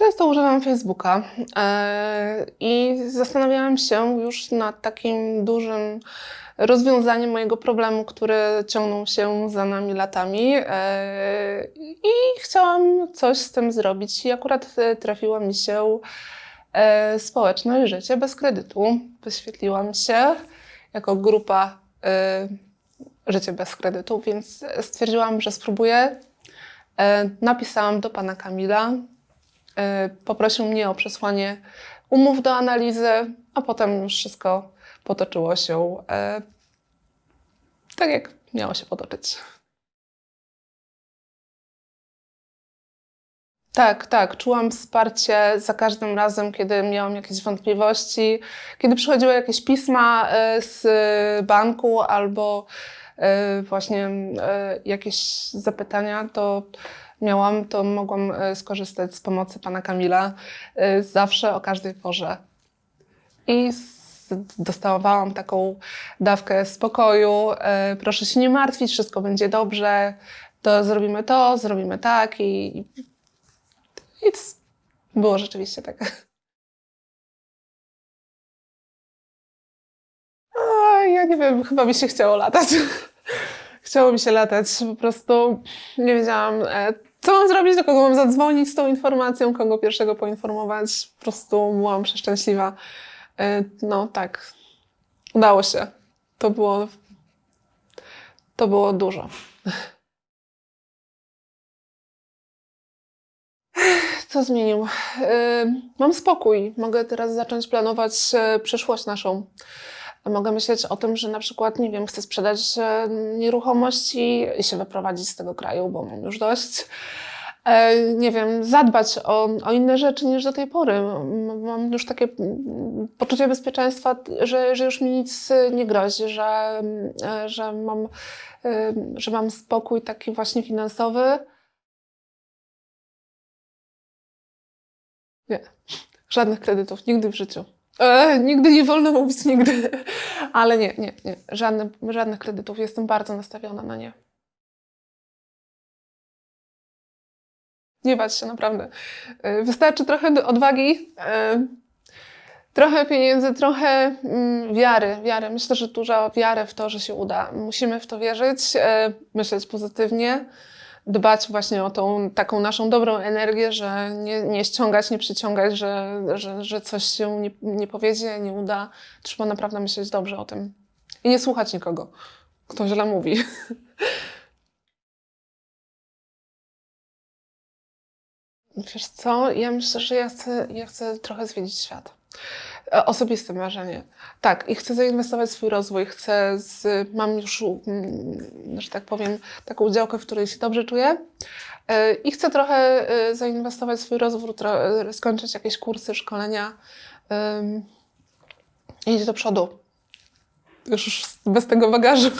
Często używam Facebooka e, i zastanawiałam się już nad takim dużym rozwiązaniem mojego problemu, który ciągnął się za nami latami e, i chciałam coś z tym zrobić. I akurat e, trafiła mi się społeczność Życie bez kredytu. Wyświetliłam się jako grupa Życie bez kredytu, więc stwierdziłam, że spróbuję. Napisałam do pana Kamila, poprosił mnie o przesłanie umów do analizy, a potem już wszystko potoczyło się e, tak, jak miało się potoczyć. Tak, tak. Czułam wsparcie za każdym razem, kiedy miałam jakieś wątpliwości, kiedy przychodziły jakieś pisma e, z banku albo właśnie jakieś zapytania, to miałam, to mogłam e, skorzystać z pomocy pana Kamila e, zawsze o każdej porze. I dostawałam taką dawkę spokoju. e, Proszę się nie martwić, wszystko będzie dobrze. To zrobimy to, zrobimy tak i, i było rzeczywiście tak. A, ja nie wiem, chyba mi się chciało latać. Chciało mi się latać, po prostu nie wiedziałam, co mam zrobić, do kogo mam zadzwonić z tą informacją, kogo pierwszego poinformować. Po prostu byłam przeszczęśliwa. E, No tak, udało się. To było, to było dużo. Co zmienił? E, Mam spokój. Mogę teraz zacząć planować e, przyszłość naszą. Mogę myśleć o tym, że na przykład, nie wiem, chcę sprzedać e, nieruchomości i się wyprowadzić z tego kraju, bo mam już dość. E, Nie wiem, zadbać o, o inne rzeczy niż do tej pory. Mam już takie poczucie bezpieczeństwa, że, że już mi nic nie grozi, że, e, że, mam, że mam spokój taki właśnie finansowy. Nie, żadnych kredytów, nigdy w życiu. Nigdy nie wolno mówić nigdy, ale nie, nie, nie, żadnych kredytów. Jestem bardzo nastawiona na nie. Nie bać się, naprawdę. E, Wystarczy trochę odwagi, e, trochę pieniędzy, trochę mm, wiary, wiary. Myślę, że duża wiary w to, że się uda. Musimy w to wierzyć, e, myśleć pozytywnie, dbać właśnie o tą taką naszą dobrą energię, że nie, nie ściągać, nie przyciągać, że, że, że coś się nie, nie powiedzie, nie uda. Trzeba naprawdę myśleć dobrze o tym. I nie słuchać nikogo, kto źle mówi. Wiesz co, ja myślę, że ja chcę, ja chcę trochę zwiedzić świat. E, Osobiste marzenie. Tak, i chcę zainwestować w swój rozwój. Chcę, z, mam już, mm, że tak powiem, taką działkę, w której się dobrze czuję. E, I chcę trochę e, zainwestować w swój rozwój, skończyć jakieś kursy, szkolenia. iść do przodu. Już bez tego bagażu.